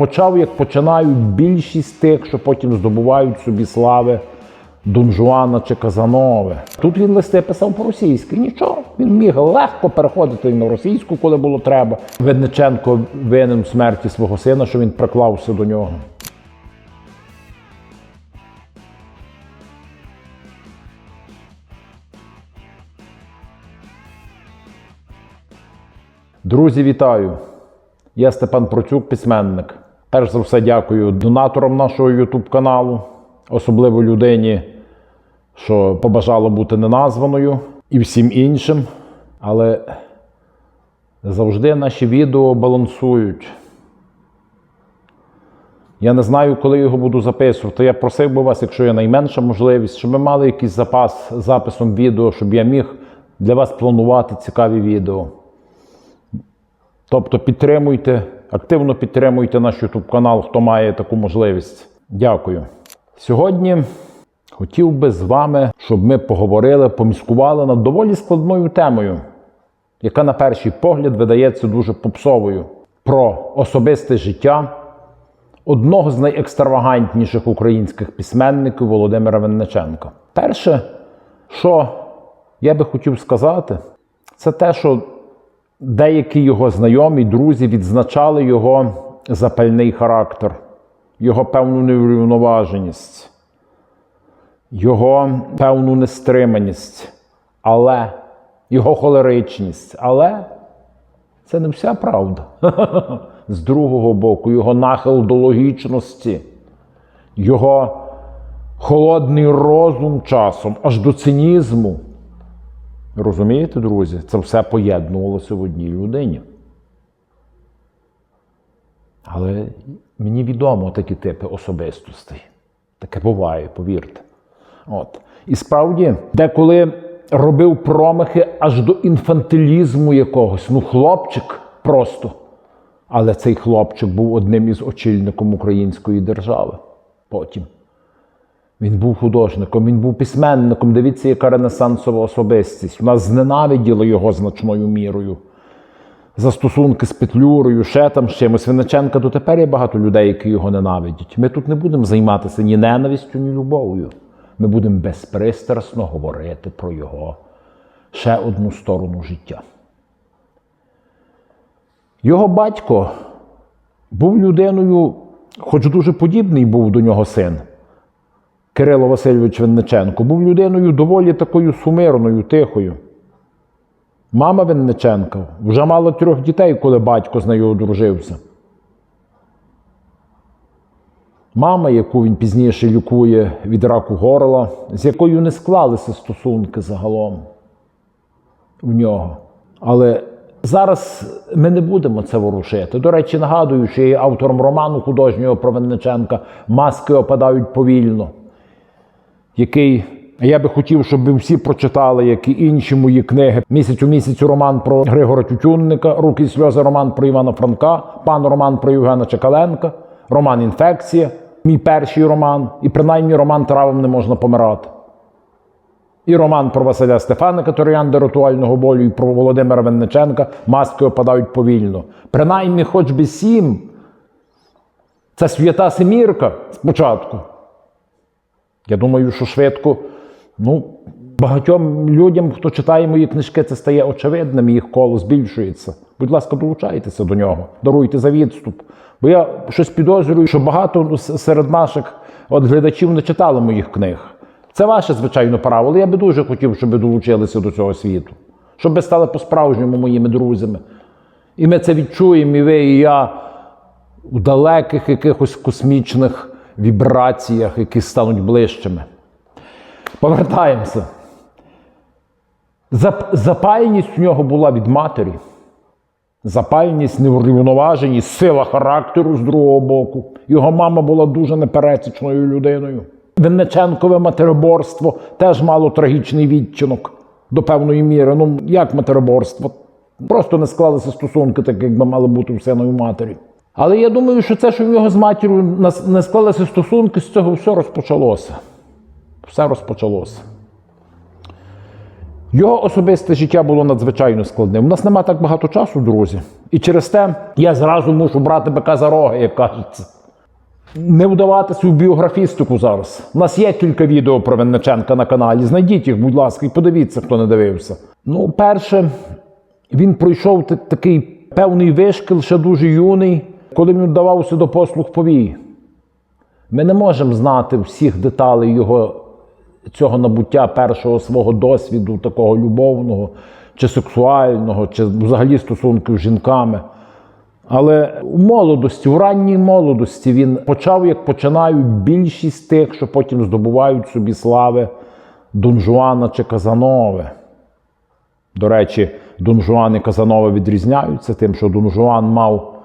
Почав, як починають більшість тих, що потім здобувають собі слави Дон Жуана чи Казанови. Тут він листи писав по-російськи. Нічого. Він міг легко переходити на російську, коли було треба. Ведниченко винен в смерті свого сина, що він приклався до нього. Друзі, вітаю! Я Степан Процюк, письменник. Перш за все, дякую донаторам нашого YouTube каналу, особливо людині, що побажала бути неназваною, і всім іншим. Але завжди наші відео балансують. Я не знаю, коли його буду записувати. Я просив би вас, якщо є найменша можливість, щоб ми мали якийсь запас записом відео, щоб я міг для вас планувати цікаві відео. Тобто підтримуйте, активно підтримуйте наш YouTube канал, хто має таку можливість. Дякую. Сьогодні хотів би з вами, щоб ми поговорили, поміскували над доволі складною темою, яка на перший погляд видається дуже попсовою, про особисте життя одного з найекстравагантніших українських письменників Володимира Винниченка. Перше, що я би хотів сказати, це те, що деякі його знайомі, друзі відзначали його запальний характер, його певну неврівноваженість, його певну нестриманість, але його холеричність. Але це не вся правда. З другого боку, його нахил до логічності, його холодний розум часом, аж до цинізму. Розумієте, друзі? Це все поєднувалося в одній людині. Але мені відомо такі типи особистостей. Таке буває, повірте. От. І справді, деколи робив промахи аж до інфантилізму якогось. Ну, хлопчик просто. Але цей хлопчик був одним із очільником української держави. Потім. Він був художником, він був письменником. Дивіться, яка ренесансова особистість. У нас зненавиділи його значною мірою. За стосунки з Петлюрою, ще там з чимось. Винниченка дотепер є багато людей, які його ненавидять. Ми тут не будемо займатися ні ненавистю, ні любов'ю. Ми будемо безпристрасно говорити про його ще одну сторону життя. Його батько був людиною, хоч дуже подібний був до нього син. Кирило Васильович Винниченко був людиною доволі такою сумирною, тихою. Мама Винниченка вже мала трьох дітей, коли батько з нею одружився. Мама, яку він пізніше лікує від раку горла, з якою не склалися стосунки загалом в нього. Але зараз ми не будемо це ворушити. До речі, нагадую, що є автором роману художнього про Винниченка Маски опадають повільно який я би хотів, щоб ви всі прочитали, як і інші мої книги. Місяць у місяць роман про Григора Тютюнника, Руки і сльози, роман про Івана Франка, пан роман про Євгена Чекаленка, роман Інфекція, мій перший роман, і принаймні роман Травам не можна помирати. І роман про Василя Стефаника Троянди ритуального болю, і про Володимира Винниченка Маски опадають повільно. Принаймні, хоч би сім. Це свята Семірка спочатку. Я думаю, що швидко, ну, багатьом людям, хто читає мої книжки, це стає очевидним, їх коло збільшується. Будь ласка, долучайтеся до нього, даруйте за відступ. Бо я щось підозрюю, що багато серед наших от, глядачів не читали моїх книг. Це ваше, звичайно, право, але я би дуже хотів, щоб ви долучилися до цього світу, щоб ви стали по-справжньому моїми друзями. І ми це відчуємо, і ви, і я у далеких якихось космічних вібраціях, які стануть ближчими. Повертаємося. Зап- Запальність у нього була від матері. Запальність, неврівноваженість, сила характеру з другого боку. Його мама була дуже непересічною людиною. Винниченкове матероборство теж мало трагічний відчинок до певної міри. Ну, як матероборство? Просто не склалися стосунки, так як би мали бути у сина і матері. Але я думаю, що це, що в нього з матір'ю не склалися стосунки, з цього все розпочалося. Все розпочалося. Його особисте життя було надзвичайно складним. У нас нема так багато часу, друзі. І через те я зразу мушу брати бика за роги, як кажеться. Не вдаватися в біографістику зараз. У нас є кілька відео про Винниченка на каналі. Знайдіть їх, будь ласка, і подивіться, хто не дивився. Ну, перше, він пройшов такий певний вишкіл, ще дуже юний, коли він вдавався до послуг повій. Ми не можемо знати всіх деталей його цього набуття першого свого досвіду, такого любовного чи сексуального, чи взагалі стосунків з жінками. Але у молодості, у ранній молодості він почав, як починають більшість тих, що потім здобувають собі слави Дон Жуана чи Казанови. До речі, Дон Жуан і Казанова відрізняються тим, що Дон Жуан мав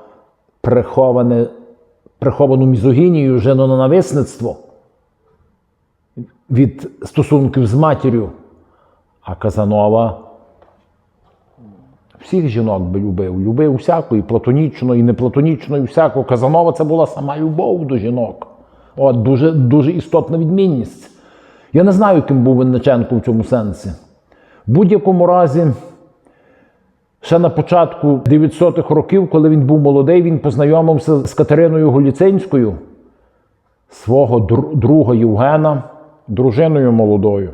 приховане, приховану мізогінію, женоненависництво від стосунків з матір'ю. А Казанова всіх жінок би любив. Любив усяку, і платонічно, і неплатонічно, і всяку. Казанова це була сама любов до жінок. От дуже, дуже істотна відмінність. Я не знаю, ким був Винниченко в цьому сенсі. В будь-якому разі, ще на початку 900-х років, коли він був молодий, він познайомився з Катериною Голіцинською, свого дру- друга Євгена, дружиною молодою,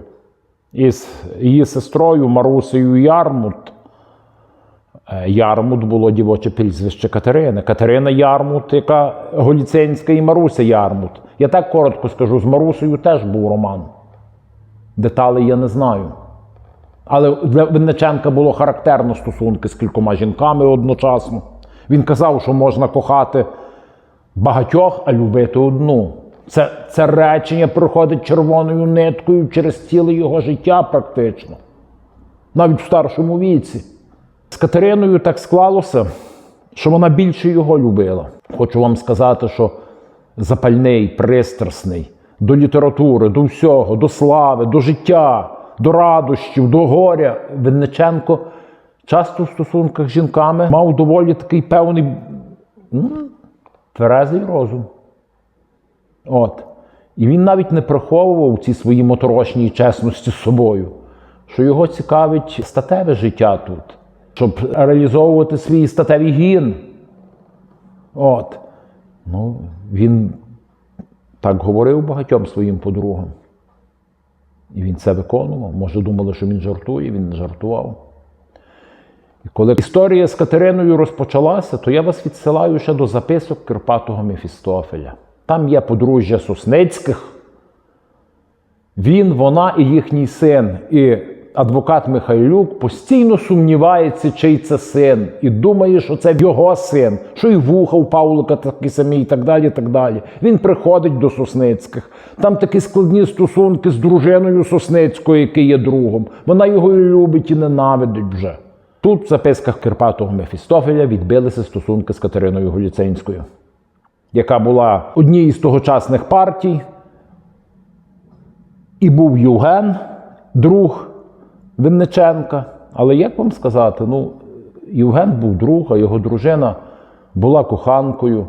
і з її сестрою Марусею Ярмут. Е, Ярмут було дівоче прізвище Катерини. Катерина Ярмут, яка Голіцинська і Маруся Ярмут. Я так коротко скажу, з Марусею теж був роман. Деталей я не знаю. Але для Винниченка було характерно стосунки з кількома жінками одночасно. Він казав, що можна кохати багатьох, а любити одну. Це, це речення проходить червоною ниткою через ціле його життя, практично, навіть в старшому віці. З Катериною так склалося, що вона більше його любила. Хочу вам сказати, що запальний, пристрасний до літератури, до всього, до слави, до життя, до радощів, до горя. Винниченко часто в стосунках з жінками мав доволі такий певний м, тверезий розум. От. І він навіть не приховував ці свої моторошні чесності з собою, що його цікавить статеве життя тут, щоб реалізовувати свій статевий гін. От. Ну, він так говорив багатьом своїм подругам. І він це виконував. Може, думали, що він жартує, він не жартував. І коли історія з Катериною розпочалася, то я вас відсилаю ще до записок Кирпатого Мефістофеля. Там є подружжя Сосницьких. Він, вона і їхній син. І адвокат Михайлюк постійно сумнівається, чий це син, і думає, що це його син, що і вуха у Павлика такі самі, і так далі. так далі. Він приходить до Сосницьких. Там такі складні стосунки з дружиною Сосницькою, який є другом. Вона його і любить і ненавидить вже. Тут в записках Кирпатого Мефістофеля відбилися стосунки з Катериною Голіцинською, яка була однією з тогочасних партій. І був Євген, друг Винниченка. Але як вам сказати, ну, Євген був друг, а його дружина була коханкою.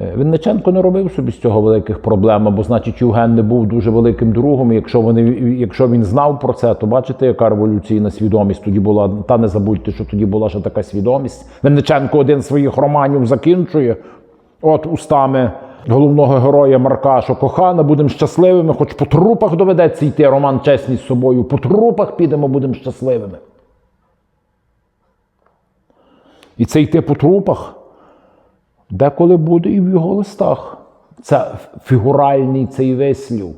Е, Винниченко не робив собі з цього великих проблем, бо значить Євген не був дуже великим другом. Якщо, вони, якщо він знав про це, то бачите, яка революційна свідомість тоді була. Та не забудьте, що тоді була ще така свідомість. Винниченко один своїх романів закінчує. От устами головного героя Марка, що кохана, будемо щасливими, хоч по трупах доведеться йти роман чесний з собою. По трупах підемо, будемо щасливими. І це йти по трупах деколи буде і в його листах. Це фігуральний цей вислів.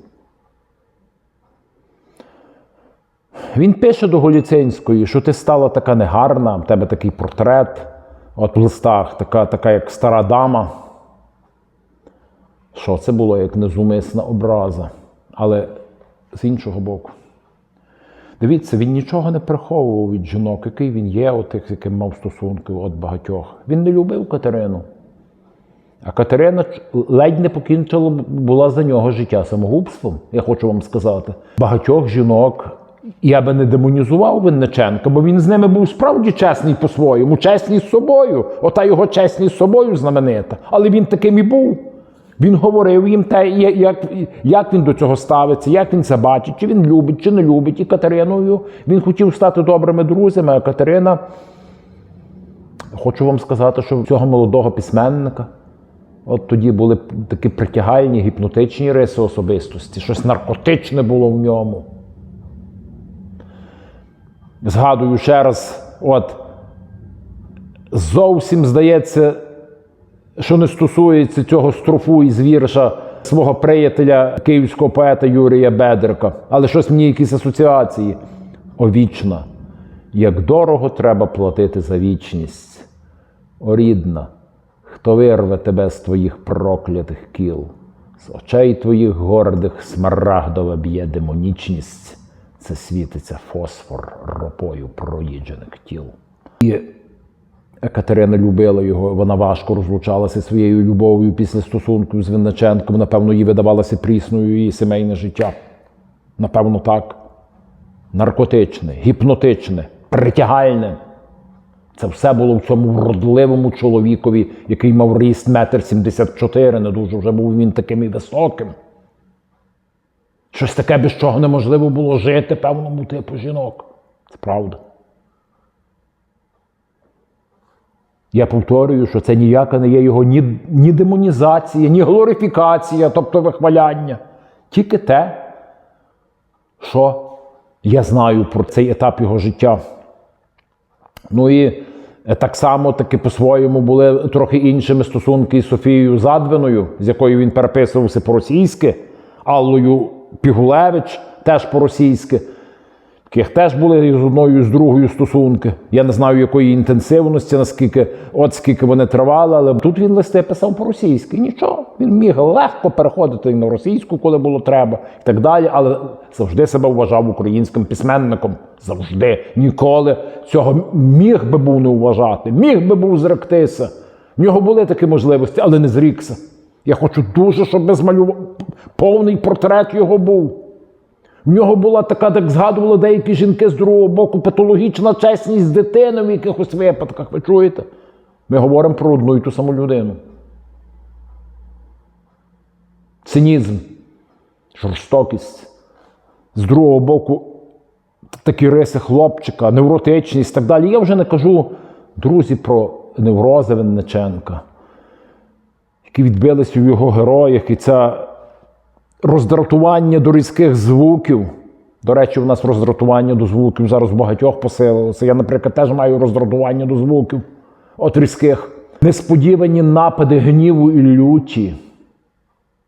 Він пише до Голіцинської, що ти стала така негарна, в тебе такий портрет от в листах, така, така як стара дама. Що це було як незумисна образа. Але з іншого боку. Дивіться, він нічого не приховував від жінок, який він є, отих, з яким мав стосунки от багатьох. Він не любив Катерину. А Катерина ледь не покінчила була за нього життя самогубством, я хочу вам сказати. Багатьох жінок я би не демонізував Винниченка, бо він з ними був справді чесний по-своєму, чесний з собою. Ота його чесність з собою знаменита. Але він таким і був. Він говорив їм те, як, як він до цього ставиться, як він це бачить, чи він любить, чи не любить. І Катериною він хотів стати добрими друзями, а Катерина. Хочу вам сказати, що цього молодого письменника от тоді були такі притягальні гіпнотичні риси особистості, щось наркотичне було в ньому. Згадую ще раз, от зовсім здається, що не стосується цього строфу із вірша свого приятеля київського поета Юрія Бедрика, але щось мені якісь асоціації. О вічна, як дорого треба платити за вічність. О рідна, хто вирве тебе з твоїх проклятих кіл, з очей твоїх гордих смарагдова б'є демонічність, це світиться фосфор ропою проїджених тіл. І Катерина любила його, вона важко розлучалася своєю любов'ю після стосунків з Винниченком. Напевно, їй видавалося прісною її сімейне життя. Напевно, так. Наркотичне, гіпнотичне, притягальне. Це все було в цьому вродливому чоловікові, який мав ріст метр сімдесят чотири, не дуже вже був він таким і високим. Щось таке, без чого неможливо було жити певному типу жінок. Це правда. Я повторюю, що це ніяка не є його ні, ні демонізація, ні глорифікація, тобто вихваляння. Тільки те, що я знаю про цей етап його життя. Ну і е, так само таки по-своєму були трохи іншими стосунки із Софією Задвиною, з якою він переписувався по-російськи, Аллою Пігулевич теж по-російськи. Яких теж були з одною і з другою стосунки. Я не знаю, якої інтенсивності, наскільки, от скільки вони тривали, але тут він листи писав по-російськи. Нічого. Він міг легко переходити на російську, коли було треба, і так далі, але завжди себе вважав українським письменником. Завжди. Ніколи цього міг би був не вважати, міг би був зректися. В нього були такі можливості, але не зрікся. Я хочу дуже, щоб змалював повний портрет його був. В нього була така, як згадували деякі жінки з другого боку, патологічна чесність дитини в якихось випадках. Ви чуєте? Ми говоримо про одну і ту саму людину. Цинізм, жорстокість. З другого боку, такі риси хлопчика, невротичність і так далі. Я вже не кажу, друзі, про неврози Винниченка, які відбилися в його героях, і ця роздратування до різких звуків. До речі, у нас роздратування до звуків зараз в багатьох посилилося. Я, наприклад, теж маю роздратування до звуків от різких. Несподівані напади гніву і люті.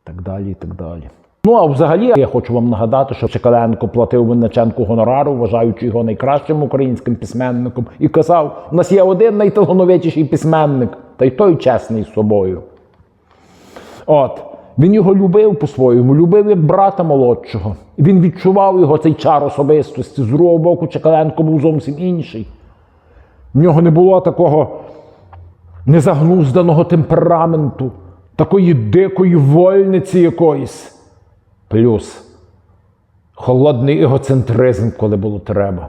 Так далі, і так далі. Ну, а взагалі, я хочу вам нагадати, що Чекаленко платив Винниченку гонорару, вважаючи його найкращим українським письменником, і казав: у нас є один найталановитіший письменник, та й той чесний з собою. От. Він його любив по-своєму, любив як брата молодшого. Він відчував його цей чар особистості. З другого боку, Чекаленко був зовсім інший. В нього не було такого незагнузданого темпераменту, такої дикої вольниці якоїсь. Плюс холодний егоцентризм, коли було треба.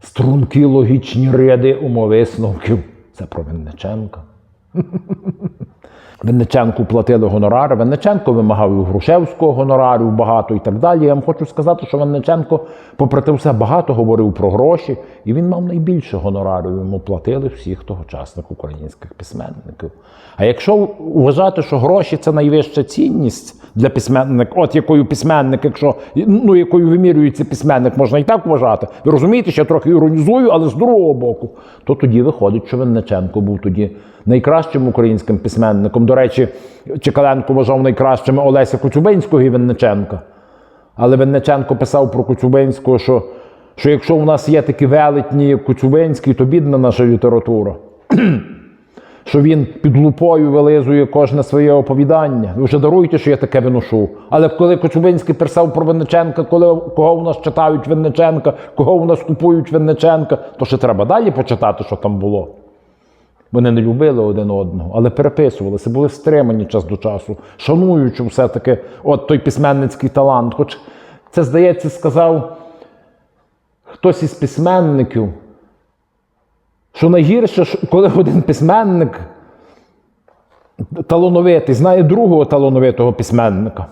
Струнки логічні риди умовисновків. Це про Винниченка. Винниченку платили гонорари. Винниченко вимагав і у Грушевського гонорарів багато і так далі. Я вам хочу сказати, що Винниченко, попри те все, багато говорив про гроші, і він мав найбільше гонорарів. Йому платили всіх тогочасних українських письменників. А якщо вважати, що гроші це найвища цінність для письменника, от якою письменник, якщо ну якою вимірюється письменник, можна і так вважати. Ви розумієте, що я трохи іронізую, але з другого боку, то тоді виходить, що Винниченко був тоді найкращим українським письменником. До речі, Чекаленко вважав найкращими Олеся Коцюбинського і Винниченка. Але Винниченко писав про Коцюбинського, що, що якщо у нас є такі велетні, як Коцюбинський, то бідна наша література. що він під лупою вилизує кожне своє оповідання. Ви вже даруйте, що я таке виношу. Але коли Коцюбинський писав про Винниченка, коли кого у нас читають Винниченка, кого у нас купують Винниченка, то ще треба далі почитати, що там було. Вони не любили один одного, але переписувалися, були стримані час до часу, шануючи все-таки от той письменницький талант. Хоч це, здається, сказав хтось із письменників, що найгірше, коли один письменник талановитий, знає другого талановитого письменника.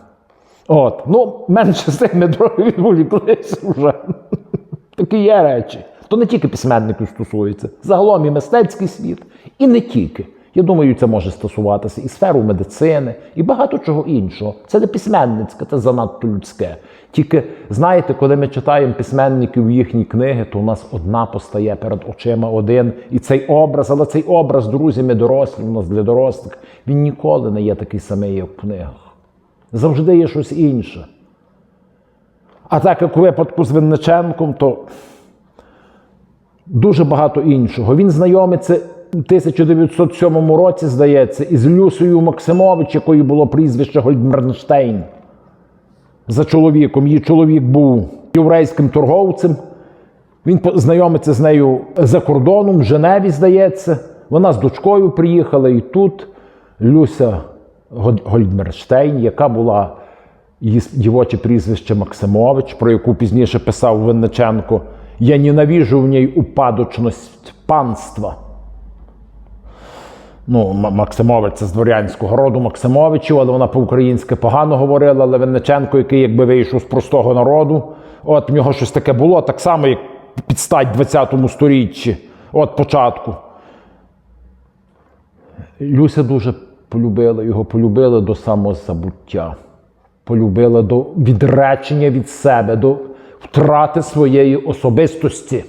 От. Ну, менше з тим ми трохи відволіклися вже. Такі є речі. То не тільки письменників стосується, загалом і мистецький світ, і не тільки. Я думаю, це може стосуватися і сферу медицини, і багато чого іншого. Це не письменницьке, це занадто людське. Тільки знаєте, коли ми читаємо письменників їхні книги, то у нас одна постає перед очима один. І цей образ, але цей образ, друзі, ми дорослі, у нас для дорослих, він ніколи не є такий самий, як в книгах. Завжди є щось інше. А так як у випадку з Винниченком, то дуже багато іншого. Він знайомиться у 1907 році, здається, із Люсею Максимович, якої було прізвище Гольдмернштейн. За чоловіком. Її чоловік був єврейським торговцем. Він знайомиться з нею за кордоном, в Женеві, здається. Вона з дочкою приїхала, і тут Люся Гольдмерштейн, яка була її дівоче прізвище Максимович, про яку пізніше писав Винниченко. Я ненавижу в ній упадочність панства. Ну, Максимович це з дворянського роду Максимовичів, але вона по-українськи погано говорила. Але Винниченко, який якби вийшов з простого народу, от в нього щось таке було, так само, як під стать 20 сторіччі, от початку. Люся дуже полюбила його, полюбила до самозабуття, полюбила до відречення від себе, до втрати своєї особистості.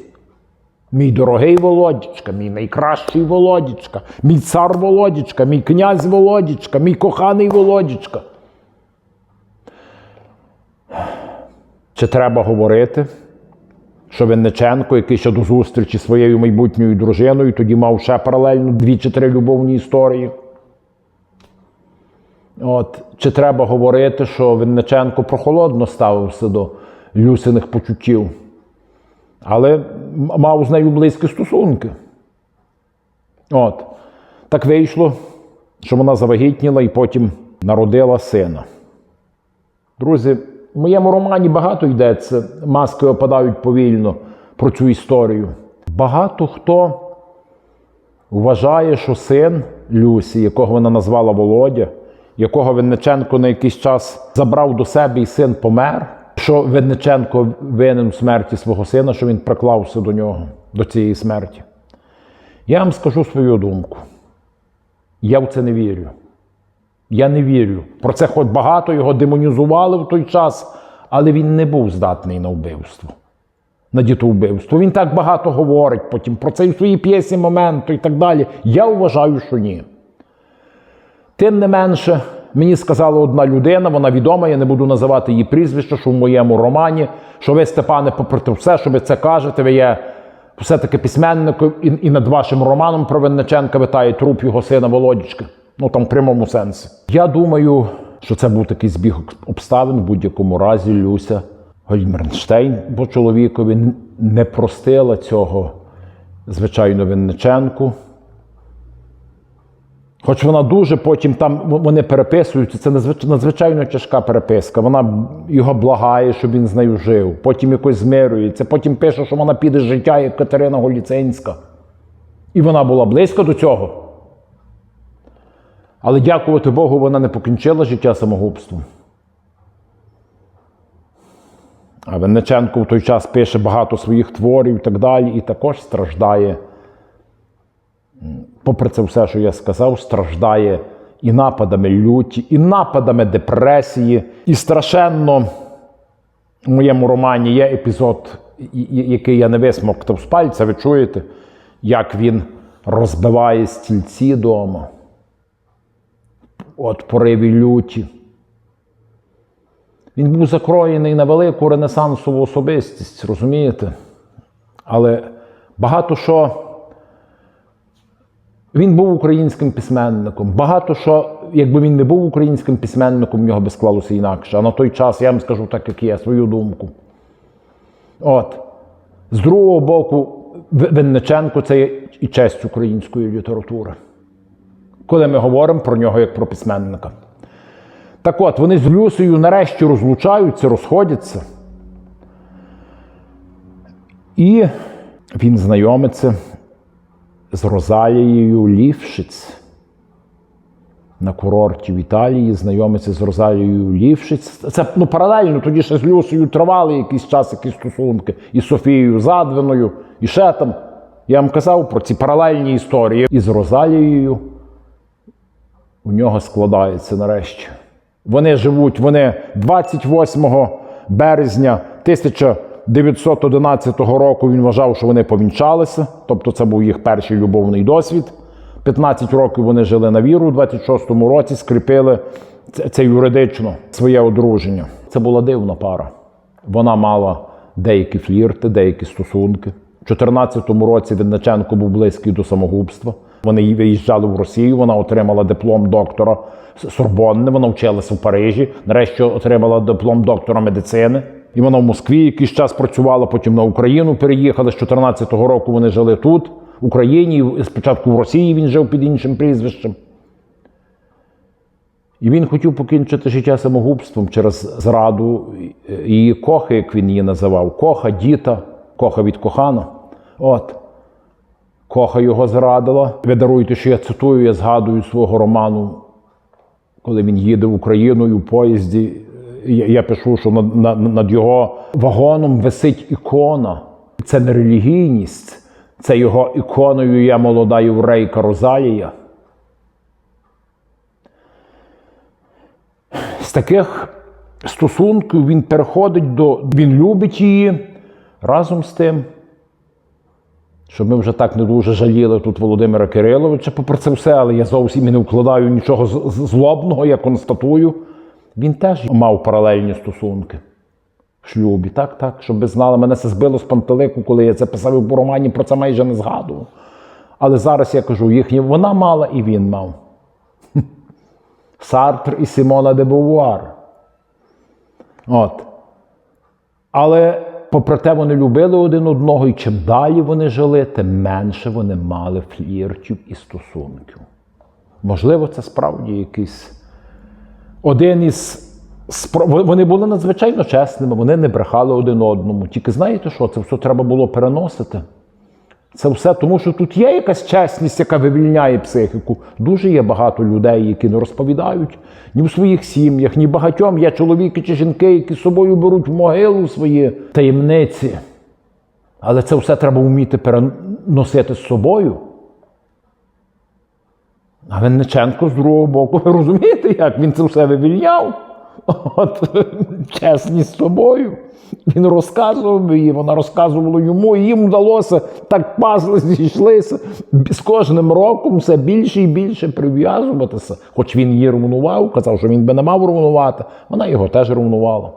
Мій дорогий Володічка, мій найкращий Володічка, мій цар Володічка, мій князь Володічка, мій коханий Володічка. Чи треба говорити, що Винниченко, який ще до зустрічі своєю майбутньою дружиною, тоді мав ще паралельно дві чи три любовні історії? От, чи треба говорити, що Винниченко прохолодно ставився до Люсиних почуттів? але мав з нею близькі стосунки. От. Так вийшло, що вона завагітніла і потім народила сина. Друзі, в моєму романі багато йдеться, маски опадають повільно про цю історію. Багато хто вважає, що син Люсі, якого вона назвала Володя, якого Винниченко на якийсь час забрав до себе і син помер, що Винниченко винен в смерті свого сина, що він приклався до нього, до цієї смерті. Я вам скажу свою думку. Я в це не вірю. Я не вірю. Про це хоч багато його демонізували в той час, але він не був здатний на вбивство, на дітовбивство. Він так багато говорить потім про це і в своїй п'єсі моменту і так далі. Я вважаю, що ні. Тим не менше, мені сказала одна людина, вона відома, я не буду називати її прізвище, що в моєму романі, що ви, Степане, попри все, що ви це кажете, ви є все-таки письменником, і, і над вашим романом про Винниченка витає труп його сина Володічка. Ну там в прямому сенсі. Я думаю, що це був такий збіг обставин в будь-якому разі Люся Гольдмернштейн, бо чоловікові не простила цього, звичайно, Винниченку. Хоч вона дуже потім там вони переписуються, це надзвичайно тяжка переписка. Вона його благає, щоб він з нею жив. Потім якось змирюється. Потім пише, що вона піде з життя, як Катерина Голіцинська. І вона була близько до цього. Але дякувати Богу, вона не покінчила життя самогубством. А Винниченко в той час пише багато своїх творів і так далі, і також страждає попри це все, що я сказав, страждає і нападами люті, і нападами депресії. І страшенно в моєму романі є епізод, який я не висмоктав з пальця. Ви чуєте, як він розбиває стільці вдома. От пориві люті. Він був закроєний на велику ренесансову особистість, розумієте? Але багато що він був українським письменником. Багато що, якби він не був українським письменником, в нього би склалося інакше. А на той час я вам скажу так, як є, свою думку. От. З другого боку, Винниченко це є і честь української літератури. Коли ми говоримо про нього як про письменника. Так от, вони з Люсею нарешті розлучаються, розходяться. І він знайомиться з Розалією Лівшиць. на курорті в Італії, знайомиться з Розалією Лівшиць. Це ну, паралельно тоді ще з Люсею тривали якийсь час, якісь стосунки, і Софією Задвиною, і ще там. Я вам казав про ці паралельні історії. І з Розалією у нього складається нарешті. Вони живуть, вони 28 березня 1911 року він вважав, що вони повінчалися, тобто це був їх перший любовний досвід. 15 років вони жили на віру, у 26-му році скріпили це, це юридично своє одруження. Це була дивна пара. Вона мала деякі флірти, деякі стосунки. У 14-му році Винниченко був близький до самогубства. Вони виїжджали в Росію, вона отримала диплом доктора Сорбонни, вона вчилася в Парижі, нарешті отримала диплом доктора медицини. І вона в Москві якийсь час працювала, потім на Україну переїхали. З 14-го року вони жили тут, в Україні. Спочатку в Росії він жив під іншим прізвищем. І він хотів покінчити життя самогубством через зраду її кохи, як він її називав. Коха, діта, коха від кохана. От. Коха його зрадила. Ви даруєте, що я цитую, я згадую свого роману, коли він їде в Україну і в поїзді. Я, я пишу, що над, над, над його вагоном висить ікона. Це не релігійність, це його іконою є молода єврейка Розалія. З таких стосунків він переходить до. Він любить її разом з тим щоб ми вже так не дуже жаліли тут Володимира Кириловича, попри це все, але я зовсім і не вкладаю нічого злобного, я констатую. Він теж мав паралельні стосунки в шлюбі. Так, так, щоб ви знали, мене це збило з пантелику, коли я це писав у романі, про це майже не згадував. Але зараз я кажу, їхні вона мала і він мав. Сартр і Симона де Бувуар. От. Але попри те, вони любили один одного, і чим далі вони жили, тим менше вони мали фліртів і стосунків. Можливо, це справді якийсь один із. Вони були надзвичайно чесними, вони не брехали один одному. Тільки знаєте що, це все треба було переносити. Це все тому, що тут є якась чесність, яка вивільняє психіку. Дуже є багато людей, які не розповідають ні в своїх сім'ях, ні багатьом є чоловіки чи жінки, які з собою беруть в могилу свої таємниці. Але це все треба вміти переносити з собою. А Винниченко з другого боку, ви розумієте, як він це все вивільняв? От чесність з собою. Він розказував їй, вона розказувала йому, і їм вдалося так пазли зійшлися з кожним роком все більше і більше прив'язуватися. Хоч він її ревнував, казав, що він би не мав ревнувати, вона його теж ревнувала.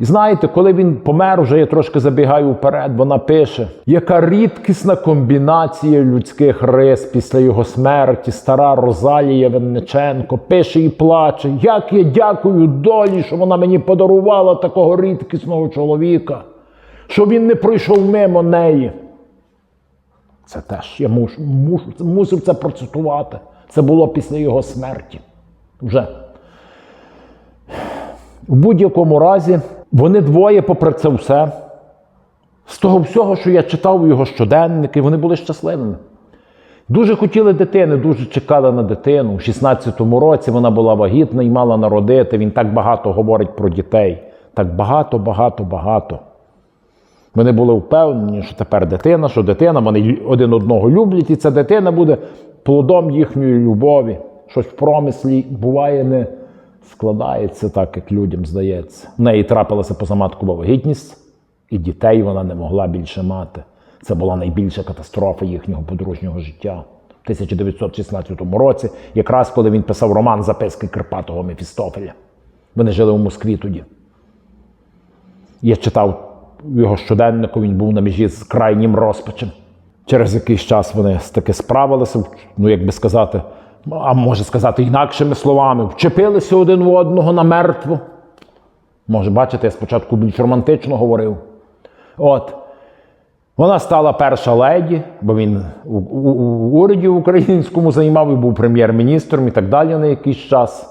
І знаєте, коли він помер, вже я трошки забігаю вперед, вона пише, яка рідкісна комбінація людських рис після його смерті, стара Розалія Винниченко, пише і плаче. Як я дякую долі, що вона мені подарувала такого рідкісного чоловіка, що він не пройшов мимо неї. Це теж я мушу, мушу, мусив це процитувати. Це було після його смерті. Вже. В будь-якому разі, вони двоє, попри це все, з того всього, що я читав його щоденники, вони були щасливими. Дуже хотіли дитини, дуже чекали на дитину. У 16-му році вона була вагітна і мала народити. Він так багато говорить про дітей. Так багато, багато, багато. Вони були впевнені, що тепер дитина, що дитина, вони один одного люблять, і ця дитина буде плодом їхньої любові. Щось в промислі буває не складається так, як людям здається. В неї трапилася позаматкова вагітність, і дітей вона не могла більше мати. Це була найбільша катастрофа їхнього подружнього життя. В 1916 році, якраз коли він писав роман Записки Карпатого Мефістофеля. Вони жили у Москві тоді. Я читав його щоденнику, він був на межі з крайнім розпачем. Через якийсь час вони таки справилися, ну як би сказати, а може сказати інакшими словами, вчепилися один в одного на мертво. Може, бачите, я спочатку більш романтично говорив. От. Вона стала перша леді, бо він у, у, у уряді українському займав і був прем'єр-міністром і так далі на якийсь час.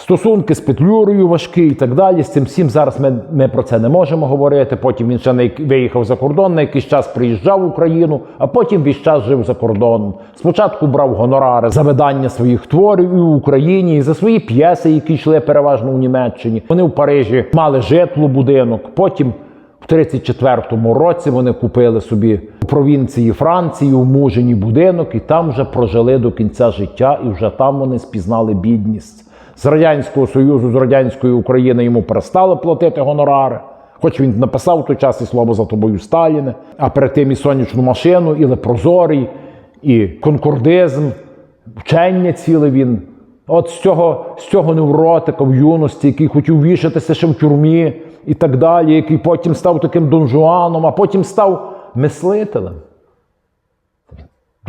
Стосунки з Петлюрою важкі і так далі. З цим всім зараз ми, ми про це не можемо говорити. Потім він ще як- виїхав за кордон, на якийсь час приїжджав в Україну, а потім весь час жив за кордоном. Спочатку брав гонорари за видання своїх творів і в Україні, і за свої п'єси, які йшли переважно у Німеччині. Вони в Парижі мали житло, будинок. Потім в 34-му році вони купили собі у провінції Франції у Мужині будинок, і там вже прожили до кінця життя, і вже там вони спізнали бідність. З Радянського Союзу, з радянської України йому перестали платити гонорари. Хоч він написав в той час і слово за тобою Сталіне, а перед тим і сонячну машину, і лепрозорій, і конкордизм, вчення ціле він. От з цього, з цього невротика в юності, який хотів вішатися ще в тюрмі і так далі, який потім став таким донжуаном, а потім став мислителем.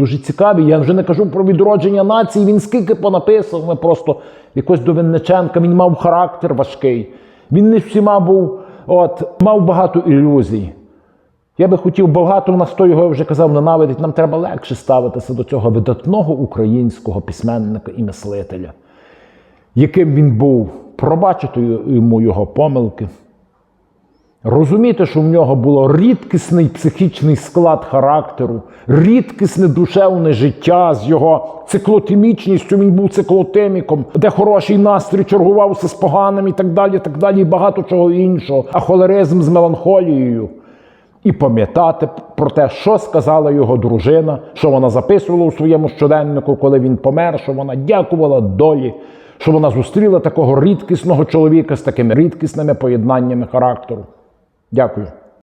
Дуже цікавий. Я вже не кажу про відродження нації. Він скільки понаписав. Ми просто якось до Винниченка. Він мав характер важкий. Він не всіма був, от, мав багато ілюзій. Я би хотів багато, нас хто його вже казав, ненавидить. Нам треба легше ставитися до цього видатного українського письменника і мислителя, яким він був, пробачити йому його помилки. Розуміти, що в нього було рідкісний психічний склад характеру, рідкісне душевне життя з його циклотемічністю, він був циклотеміком, де хороший настрій чергувався з поганим і так далі, так далі, і багато чого іншого, а холеризм з меланхолією. І пам'ятати про те, що сказала його дружина, що вона записувала у своєму щоденнику, коли він помер, що вона дякувала долі, що вона зустріла такого рідкісного чоловіка з такими рідкісними поєднаннями характеру. Дякую.